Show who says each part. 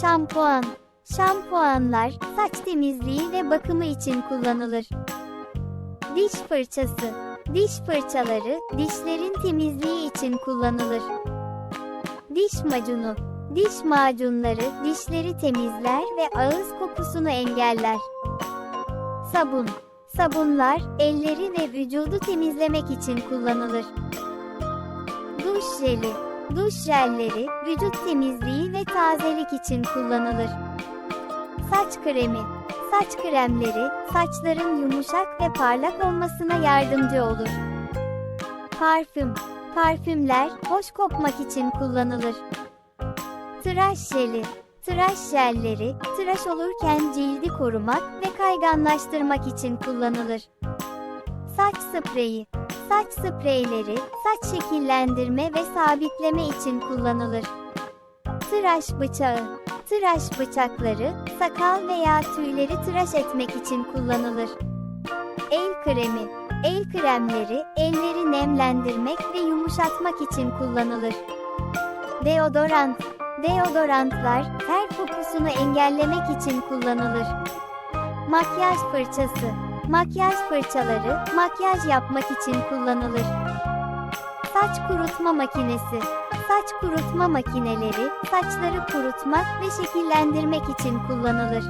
Speaker 1: Şampuan. Şampuanlar saç temizliği ve bakımı için kullanılır. Diş fırçası. Diş fırçaları dişlerin temizliği için kullanılır. Diş macunu. Diş macunları dişleri temizler ve ağız kokusunu engeller. Sabun. Sabunlar elleri ve vücudu temizlemek için kullanılır. Duş jeli. Duş jelleri vücut temizliği ve tazelik için kullanılır. Saç kremi. Saç kremleri saçların yumuşak ve parlak olmasına yardımcı olur. Parfüm. Parfümler hoş kokmak için kullanılır. Tıraş jeli. Tıraş jelleri tıraş olurken cildi korumak ve kayganlaştırmak için kullanılır. Saç spreyi. Saç spreyleri saç şekillendirme ve sabitleme için kullanılır. Tıraş bıçağı. Tıraş bıçakları sakal veya tüyleri tıraş etmek için kullanılır. El kremi. El kremleri elleri nemlendirmek ve yumuşatmak için kullanılır. Deodorant. Deodorantlar ter kokusunu engellemek için kullanılır. Makyaj fırçası. Makyaj fırçaları makyaj yapmak için kullanılır. Saç kurutma makinesi. Saç kurutma makineleri saçları kurutmak ve şekillendirmek için kullanılır.